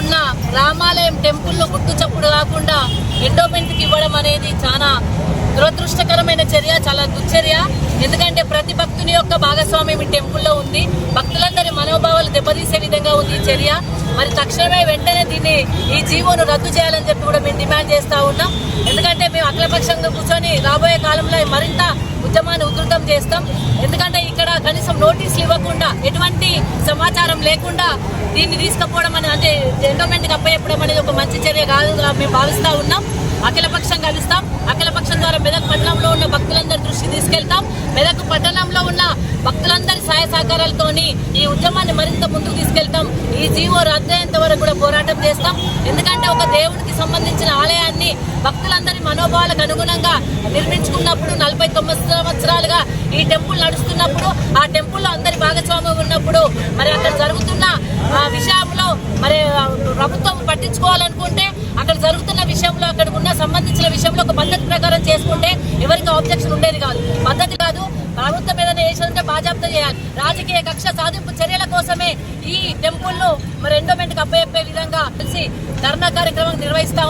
ఉన్న రామాలయం టెంపుల్లో గుట్టు చప్పుడు కాకుండా ఎండోమెంట్కి ఇవ్వడం అనేది చాలా దురదృష్టకరమైన చర్య చాలా దుశ్చర్య ఎందుకంటే ప్రతి భక్తుని యొక్క భాగస్వామ్యం ఈ టెంపుల్లో ఉంది. భక్తులందరి మనోభావాలు దెబ్బతీసే విధంగా ఉంది ఈ చర్య. మరి తక్షణమే వెంటనే దీన్ని ఈ జీవోను రద్దు చేయాలని చెప్పి కూడా మేము డిమాండ్ చేస్తూ ఉన్నాం. ఎందుకంటే మేము అఖిలపక్షంగా కూర్చొని రాబోయే కాలంలో మరింత ఉద్యమాన్ని ఉధృతం చేస్తాం. ఎందుకంటే ఇక్కడ కనీసం నోటీసులు ఇవ్వకుండా ఎటువంటి సమాచారం లేకుండా దీన్ని తీసుకుపోవడం అనేది అంటే ఎండోమెంట్కి అప్పచెప్పడం అనేది ఒక మంచి చర్య కాదు మేము భావిస్తూ ఉన్నాం. అఖిలపక్షం కలుస్తాం అఖిలపక్షం ద్వారా మెదక్ పట్టణంలో ఉన్న భక్తులందరి దృష్టికి తీసుకెళ్తాం. మెదక్ పట్టణంలో ఉన్న భక్తులందరి సహాయ సహకారాలతోని ఈ ఉద్యమాన్ని మరింత ముందుకు తీసుకెళ్తాం. ఈ జీవో రద్దయ్యేంత వరకు కూడా పోరాటం చేస్తాం. ఎందుకంటే ఒక దేవునికి సంబంధించిన ఆలయాన్ని భక్తులందరి మనోభావాలకు అనుగుణంగా నిర్మించుకున్నప్పుడు నలభై తొమ్మిది సంవత్సరాలుగా ఈ టెంపుల్ నడుస్తున్నప్పుడు ఆ టెంపుల్లో అందరి భాగస్వామ్యం ఉన్నప్పుడు మరి అక్కడ జరుగుతున్న విషయంలో మరి ప్రభుత్వం పట్టించుకోవాలనుకుంటే అక్కడ జరుగుతున్న విషయంలో అక్కడ ఉన్న సంబంధించిన విషయంలో ఒక పద్ధతి ప్రకారం చేసుకుంటే ఎవరికి ఆబ్జెక్షన్ ఉండేది కాదు. పద్ధతి కాదు. ప్రభుత్వం ఏదైనా చేసిందంటే బాజాప్త చేయాలి. రాజకీయ కక్ష సాధింపు చర్యల కోసమే ఈ టెంపుల్ను మరి ఎండోమెంట్కి అప్పచెప్పే విధంగా కలిసి ధర్నా కార్యక్రమం నిర్వహిస్తా